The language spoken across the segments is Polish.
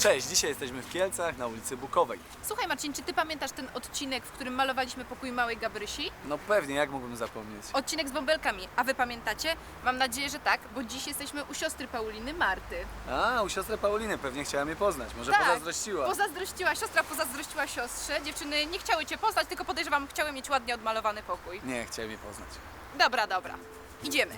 Cześć, dzisiaj jesteśmy w Kielcach na ulicy Bukowej. Słuchaj Marcin, czy ty pamiętasz ten odcinek, w którym malowaliśmy pokój małej Gabrysi? No pewnie, jak mógłbym zapomnieć? Odcinek z bąbelkami. A wy pamiętacie? Mam nadzieję, że tak, bo dziś jesteśmy u siostry Pauliny Marty. A, u siostry Pauliny, pewnie chciała mnie poznać, może Tak, pozazdrościła. Pozazdrościła, siostra pozazdrościła siostrze. Dziewczyny nie chciały cię poznać, tylko podejrzewam, chciały mieć ładnie odmalowany pokój. Nie, chciała mnie poznać. Dobra, dobra. Idziemy.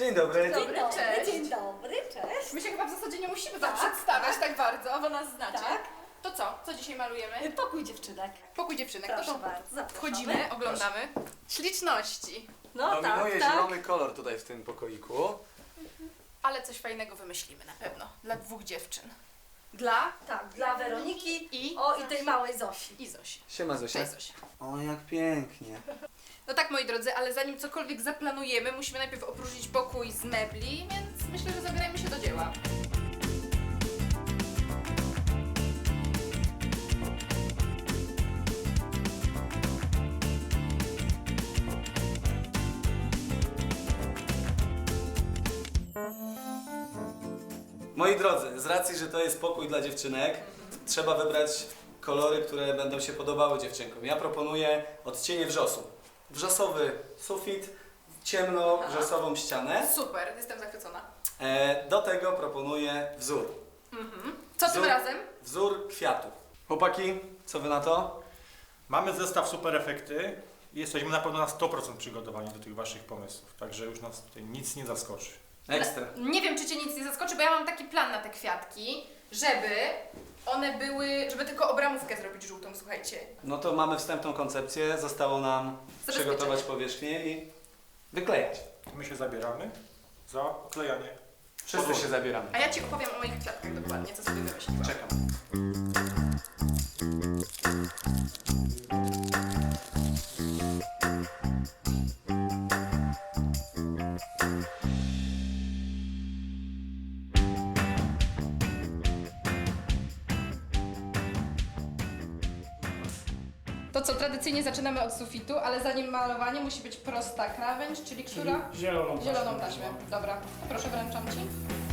Dzień dobry. Dzień dobry, cześć. Dzień dobry, cześć. My się chyba w zasadzie nie musimy Tak, przedstawiać tak bardzo, bo nas znacie. Tak. To co? Co dzisiaj malujemy? Pokój dziewczynek. Pokój dziewczynek. Proszę to bardzo, zapraszamy. wchodzimy, oglądamy. Śliczności. No Dominuje tak, tak. zielony kolor tutaj w tym pokoiku. Ale coś fajnego wymyślimy na pewno. Dla dwóch dziewczyn. Dla Tak, dla Weroniki I- o i tej małej Zosi. i Zosi. Siema Zosia. Cześć Zosia. O, jak pięknie. No tak moi drodzy, ale zanim cokolwiek zaplanujemy, musimy najpierw opróżnić pokój z mebli, więc myślę, że zabierajmy się do dzieła. Moi drodzy, z racji, że to jest pokój dla dziewczynek, trzeba wybrać kolory, które będą się podobały dziewczynkom. Ja proponuję odcienie wrzosu. Wrzosowy sufit, ciemno-wrzosową ścianę. Super, jestem zachwycona. E, do tego proponuję wzór. Co tym Wzór- razem? Wzór kwiatu. Chłopaki, co wy na to? Mamy zestaw super efekty i jesteśmy na pewno na 100% przygotowani do tych Waszych pomysłów, także już nas tutaj nic nie zaskoczy. Ekstra. Nie wiem, czy Cię nic nie zaskoczy, bo ja mam taki plan na te kwiatki, żeby one były, żeby tylko obramówkę zrobić żółtą, słuchajcie. No to mamy wstępną koncepcję, zostało nam Zabezpieczenie. przygotować powierzchnię i wyklejać. My się zabieramy za klejanie. Wszyscy podłogi. się zabieramy. A ja Ci opowiem o moich kwiatkach dokładnie, co sobie wymyśliłam. Czekam. To co, tradycyjnie zaczynamy od sufitu, ale zanim malowanie musi być prosta krawędź, czyli która? Zieloną. Zieloną taśmę. Dobra, proszę wręczam Ci.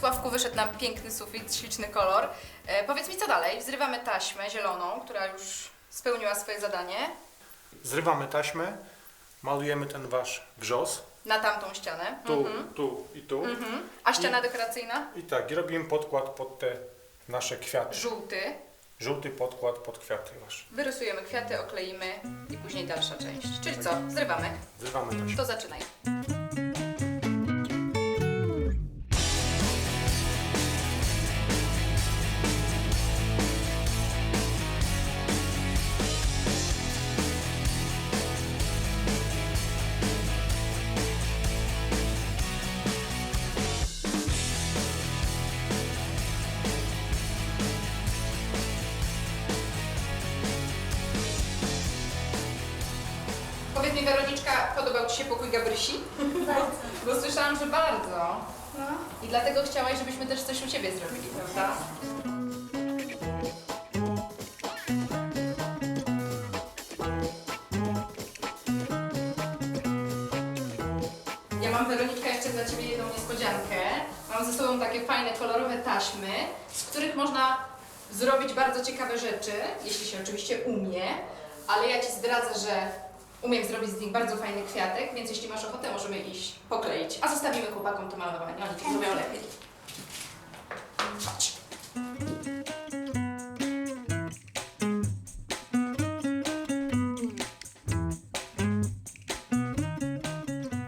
Sławku wyszedł nam piękny sufit, śliczny kolor. E, powiedz mi co dalej? Wzrywamy taśmę zieloną, która już spełniła swoje zadanie, Zrywamy taśmę, malujemy ten Wasz wrzos, na tamtą ścianę. tu, Mhm. tu i tu. Mhm. A ściana dekoracyjna? I tak, i robimy podkład pod te nasze kwiaty. Żółty. Żółty podkład pod kwiaty Wasze. Wyrysujemy kwiaty, okleimy i później dalsza część. Czyli co? Zrywamy. Zrywamy taśmę. To zaczynaj. Weroniczka, podobał Ci się pokój Gabrysi? Bardzo. Bo słyszałam, że bardzo. I dlatego chciałaś, żebyśmy też coś u Ciebie zrobili, prawda? Ja mam Weronika jeszcze dla Ciebie jedną niespodziankę. Mam ze sobą takie fajne, kolorowe taśmy, z których można zrobić bardzo ciekawe rzeczy, jeśli się oczywiście umie, ale ja Ci zdradzę, że umiem zrobić z nich bardzo fajny kwiatek, więc jeśli masz ochotę, możemy iść pokleić. A zostawimy chłopakom to malowanie, oni to zrobią lepiej. Chodź.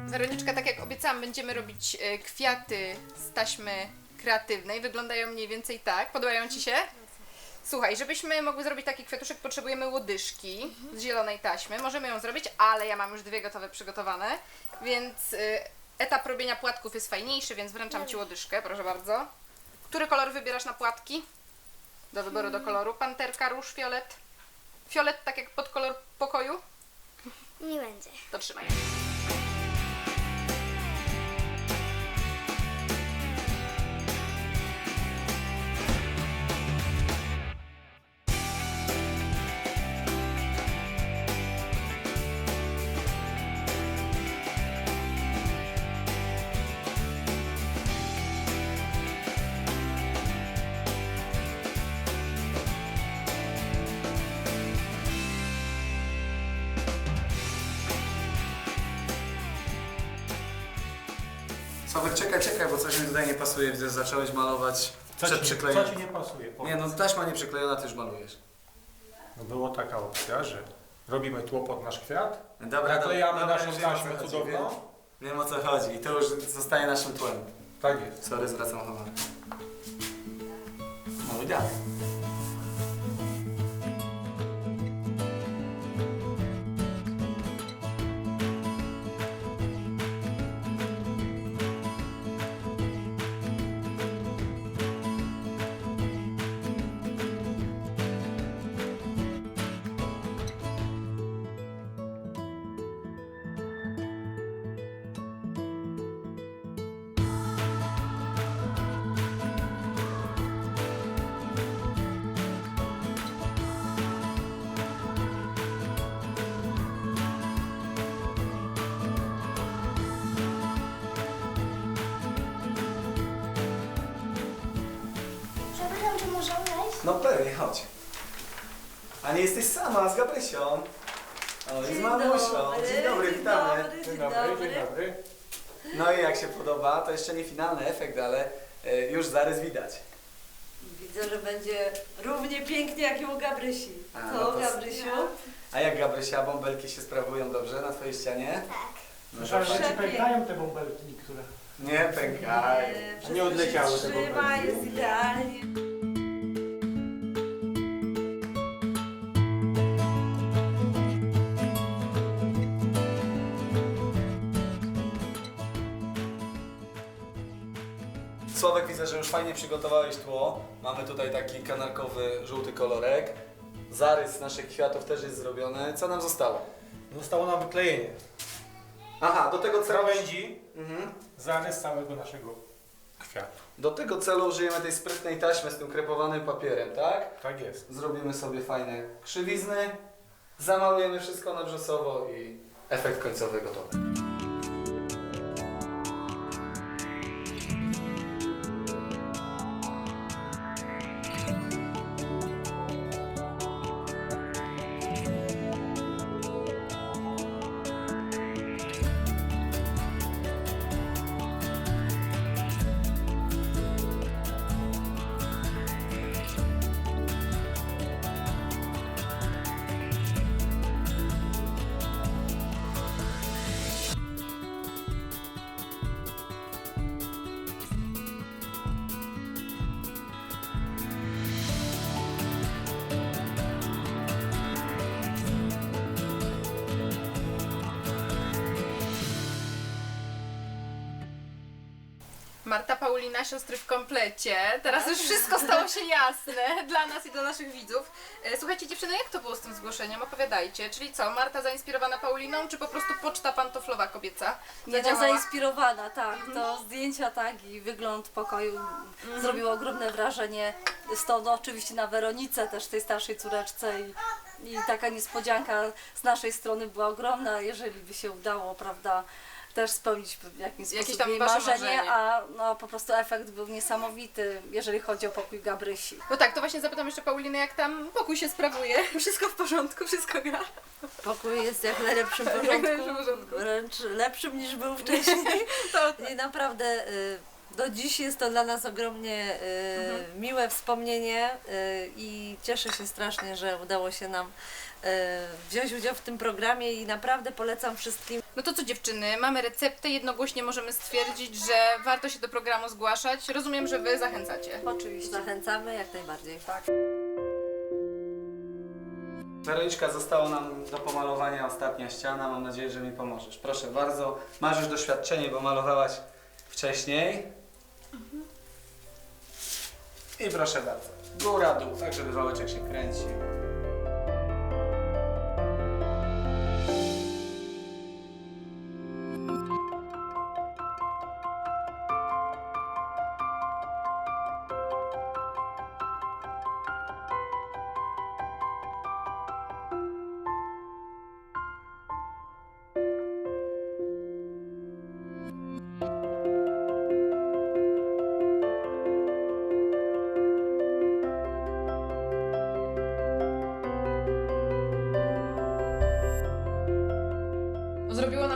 Weroniczka, tak jak obiecałam, będziemy robić e, kwiaty z taśmy kreatywnej. Wyglądają mniej więcej tak. Podobają Ci się? Słuchaj, żebyśmy mogły zrobić taki kwiatuszek, potrzebujemy łodyżki z zielonej taśmy. Możemy ją zrobić, ale ja mam już dwie gotowe przygotowane, więc y, etap robienia płatków jest fajniejszy, więc wręczam Ci łodyżkę, proszę bardzo. Który kolor wybierasz na płatki? Do wyboru do koloru. Panterka, róż, fiolet. Fiolet tak jak pod kolor pokoju? Nie będzie. To trzymaj. Czekaj, czekaj, bo coś mi tutaj nie pasuje. Widzę, że zacząłeś malować Co przed ci, co przyklejeniem. ci nie pasuje? Powiedz. Nie no, taśma nie przyklejona, ty już malujesz. No było taka opcja, że robimy tło pod nasz kwiat, Dobra, naklejamy dobra, naszą wiem, o co taśmę chodzi, cudowną. Wiem, wiem o co chodzi i to już zostaje naszym tłem. Tak jest. Sorry, zwracam honor. Maluj dalej. Wejść? No pewnie, chodź. A nie jesteś sama z Gabrysią. O, i z mamusią. Dzień dobry, witamy. Dzień dobry, dzień dobry. No i jak się podoba, to jeszcze nie finalny efekt, ale e, już zarys widać. Widzę, że będzie równie pięknie jak i u Gabrysi. A, Co, no to- Gabrysiu? A jak Gabrysia, bąbelki się sprawują dobrze na twojej ścianie? Tak. No Myślałem, że fajnie. ci pękają te bąbelki niektóre. Nie pękaj. wszystko Nie odleciały się te trzyma, bąbelki. jest idealnie. Widzę, że już fajnie przygotowałeś tło. Mamy tutaj taki kanarkowy, żółty kolorek. Zarys naszych kwiatów też jest zrobiony. Co nam zostało? Zostało nam wyklejenie. Aha, do tego celu... Krawędzi, Mhm. zarys całego naszego kwiatu. Do tego celu użyjemy tej sprytnej taśmy z tym krepowanym papierem, tak? Tak jest. Zrobimy sobie fajne krzywizny, zamalujemy wszystko na brzosowo i efekt końcowy gotowy. Paulina, siostry w komplecie. Teraz już wszystko stało się jasne dla nas i dla naszych widzów. E, Słuchajcie dziewczyny, jak to było z tym zgłoszeniem? Opowiadajcie. Czyli co, Marta zainspirowana Pauliną, czy po prostu poczta pantoflowa kobieca Nie no, zadziałała? zainspirowana, tak. To zdjęcia, tak i wygląd pokoju zrobiło ogromne wrażenie. Stąd oczywiście na Weronice, też tej starszej córeczce i, i taka niespodzianka z naszej strony była ogromna, jeżeli by się udało, prawda, też spełnić w jakimś Jakieś sposób tam jej wasze marzenie, marzenie. a no, po prostu efekt był niesamowity, jeżeli chodzi o pokój Gabrysi. No tak, to właśnie zapytam jeszcze Pauliny, jak tam pokój się sprawuje. Wszystko w porządku, wszystko gra. Pokój jest jak najlepszym porządku, najlepszym porządku. wręcz lepszym niż był wcześniej. To I naprawdę y, do dziś jest to dla nas ogromnie y, miłe wspomnienie y, i cieszę się strasznie, że udało się nam y, wziąć udział w tym programie i naprawdę polecam wszystkim. No to co dziewczyny, mamy receptę, jednogłośnie możemy stwierdzić, że warto się do programu zgłaszać. Rozumiem, że wy zachęcacie. Oczywiście zachęcamy jak najbardziej. Tak. Weroniczka, została nam do pomalowania ostatnia ściana. Mam nadzieję, że mi pomożesz. Proszę bardzo. Masz już doświadczenie, bo malowałaś wcześniej. I proszę bardzo. Góra, dół, tak żeby wałeczek się kręcił.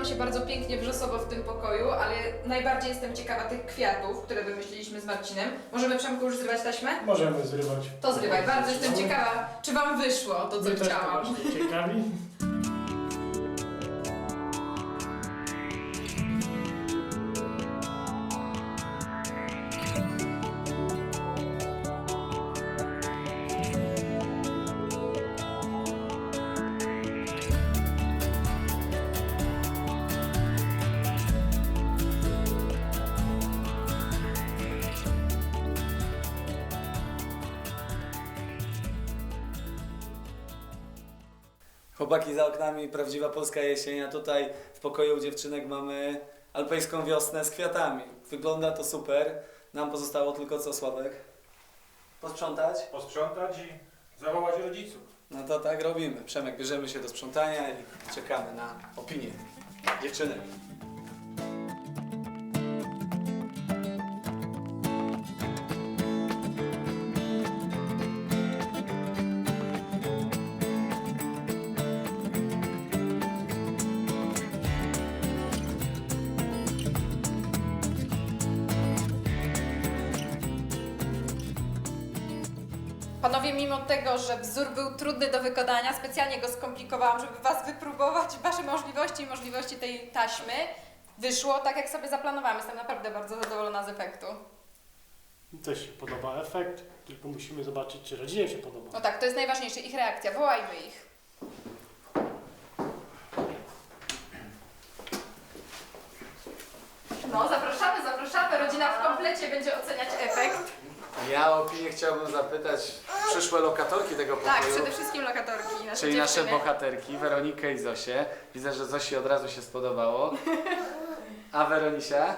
Się bardzo pięknie wrzosowo w tym pokoju, ale najbardziej jestem ciekawa tych kwiatów, które wymyśliliśmy z Marcinem. Możemy Przemku już zrywać taśmę? Możemy zrywać. To zrywaj. Bardzo jestem ciekawa, czy Wam wyszło to, co My też chciałam. właśnie ciekawi. Chłopaki za oknami, prawdziwa polska jesień, a tutaj w pokoju u dziewczynek mamy alpejską wiosnę z kwiatami. Wygląda to super. Nam pozostało tylko co, Sławek? Posprzątać? Posprzątać i zawołać rodziców. No to tak robimy. Przemek, bierzemy się do sprzątania i czekamy na opinię dziewczynek. Panowie, mimo tego, że wzór był trudny do wykonania, specjalnie go skomplikowałam, żeby Was wypróbować, Wasze możliwości i możliwości tej taśmy. Wyszło tak, jak sobie zaplanowałam. Jestem naprawdę bardzo zadowolona z efektu. Mi Też się podoba efekt, tylko musimy zobaczyć, czy rodzinie się podoba. No tak, to jest najważniejsze, ich reakcja. Wołajmy ich. No, zapraszamy, zapraszamy. Rodzina w komplecie będzie oceniać efekt. Ja o opinię chciałbym zapytać przyszłe lokatorki tego pokoju. Tak, przede wszystkim lokatorki. Nasze Czyli nasze dziewczyny. bohaterki, Weronikę i Zosię. Widzę, że Zosi od razu się spodobało. A Weronisia?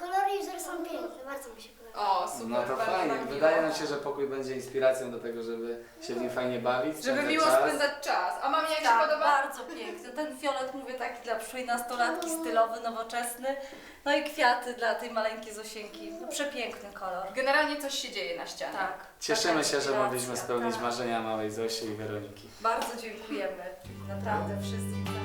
Kolory i wzory są piękne, bardzo mi się podoba. O, super, No to bardzo fajnie. nam miło. Wydaje nam się, że pokój będzie inspiracją do tego, żeby się w nim fajnie bawić. Żeby spędzać miło czas. spędzać czas. A mamie jak Tak, się podoba? bardzo piękny. Ten fiolet, mówię, taki dla przyszłej nastolatki, stylowy, nowoczesny. No i kwiaty dla tej maleńkiej Zosienki. No, przepiękny kolor. Generalnie coś się dzieje na ścianie. Tak. Cieszymy się, że mogliśmy spełnić tak. marzenia małej Zosi i Weroniki. Bardzo dziękujemy. Naprawdę wszystkim.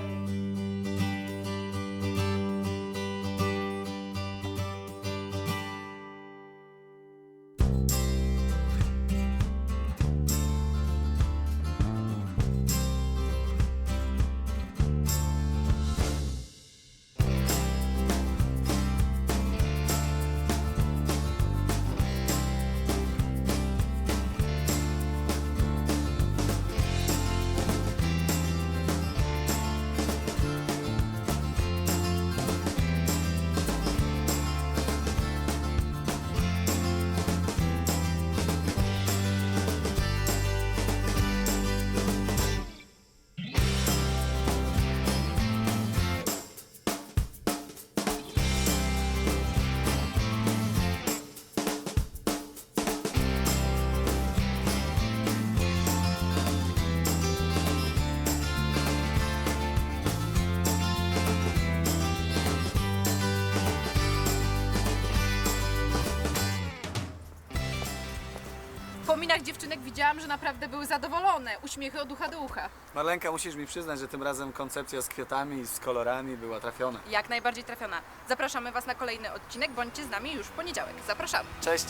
Dziewczynek widziałam, że naprawdę były zadowolone. Uśmiechy od ucha do ucha. Marlenka, musisz mi przyznać, że tym razem koncepcja z kwiatami i z kolorami była trafiona. Jak najbardziej trafiona. Zapraszamy Was na kolejny odcinek. Bądźcie z nami już w poniedziałek. Zapraszamy. Cześć!